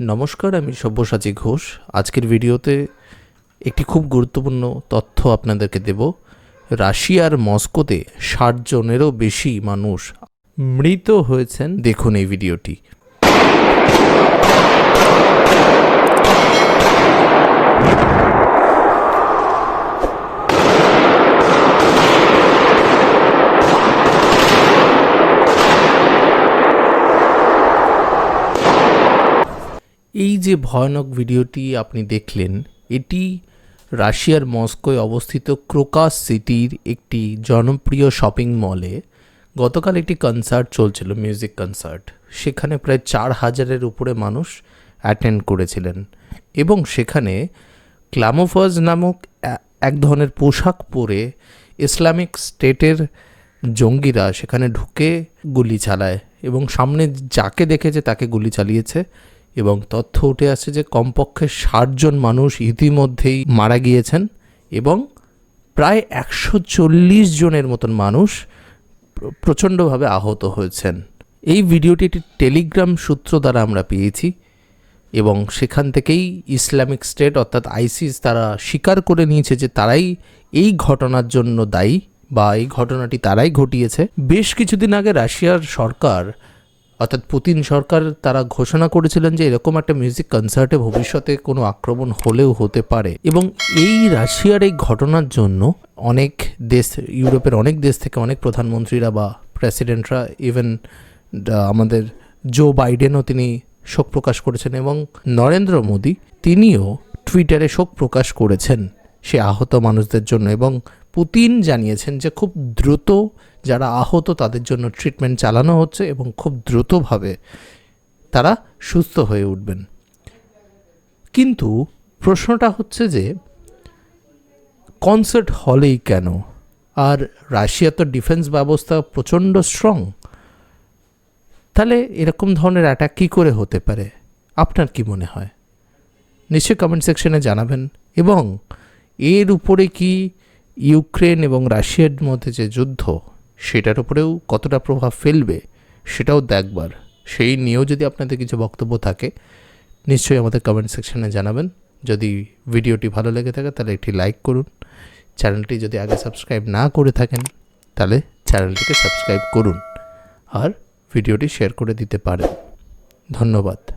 নমস্কার, আমি সব্যসাচী ঘোষ। আজকের ভিডিওতে একটি খুব গুরুত্বপূর্ণ তথ্য আপনাদেরকে দেব। রাশিয়ার মস্কোতে ষাট জনেরও বেশি মানুষ মৃত হয়েছেন। দেখুন এই ভিডিওটি। এই যে ভয়ানক ভিডিওটি আপনি দেখলেন, এটি রাশিয়ার মস্কোয় অবস্থিত ক্রোকাস সিটির একটি জনপ্রিয় শপিং মলে। গতকাল একটি কনসার্ট চলছিল, মিউজিক কনসার্ট। সেখানে প্রায় চার হাজারের উপরে মানুষ অ্যাটেন্ড করেছিলেন এবং সেখানে ক্লামোফাজ নামক এক ধরনের পোশাক পরে ইসলামিক স্টেটের জঙ্গিরা সেখানে ঢুকে গুলি চালায় এবং সামনে যাকে দেখেছে তাকে গুলি চালিয়েছে। এবং তথ্য উঠে আসছে যে কমপক্ষে ষাটজন মানুষ ইতিমধ্যেই মারা গিয়েছেন এবং প্রায় একশো চল্লিশ জনের মতন মানুষ প্রচণ্ডভাবে আহত হয়েছেন। এই ভিডিওটি একটি টেলিগ্রাম সূত্র দ্বারা আমরা পেয়েছি এবং সেখান থেকেই ইসলামিক স্টেট অর্থাৎ আইসিস তারা স্বীকার করে নিয়েছে যে তারাই এই ঘটনার জন্য দায়ী বা এই ঘটনাটি তারাই ঘটিয়েছে। বেশ কিছুদিন আগে রাশিয়ার সরকার অর্থাৎ পুতিন সরকার তারা ঘোষণা করেছিলেন যে এরকম একটা মিউজিক কনসার্টে ভবিষ্যতে কোনো আক্রমণ হলেও হতে পারে। এবং এই রাশিয়ার এই ঘটনার জন্য অনেক দেশ, ইউরোপের অনেক দেশ থেকে অনেক প্রধানমন্ত্রীরা বা প্রেসিডেন্টরা ইভেন আমাদের জো বাইডেনও তিনি শোক প্রকাশ করেছেন এবং নরেন্দ্র মোদী তিনিও টুইটারে শোক প্রকাশ করেছেন। সে আহত মানুষদের জন্য এবং পুতিন জানিয়েছেন যে খুব দ্রুত যারা আহত তাদের জন্য ট্রিটমেন্ট চালানো হচ্ছে এবং খুব দ্রুতভাবে তারা সুস্থ হয়ে উঠবেন। কিন্তু প্রশ্নটা হচ্ছে যে কনসার্ট হলেই কেন? আর রাশিয়া তো ডিফেন্স ব্যবস্থা প্রচণ্ড স্ট্রং তাহলে এরকম ধরনের অ্যাটাক কী করে হতে পারে? আপনার কি মনে হয়? নিশ্চয়ই কমেন্ট সেকশনে জানাবেন এবং এর উপরে কি ইউক্রেন এবং রাশিয়ার মধ্যে যে যুদ্ধ, সেটার উপরেও কতটা প্রভাব ফেলবে, সেটাও দেখবার। সেই নিয়েও যদি আপনাদের কিছু বক্তব্য থাকে, নিশ্চয়ই আমাদের কমেন্ট সেকশনে জানাবেন। যদি ভিডিওটি ভালো লেগে থাকে, তাহলে একটি লাইক করুন। চ্যানেলটি যদি আগে সাবস্ক্রাইব না করে থাকেন, তাহলে চ্যানেলটিকে সাবস্ক্রাইব করুন। আর ভিডিওটি শেয়ার করে দিতে পারেন। ধন্যবাদ।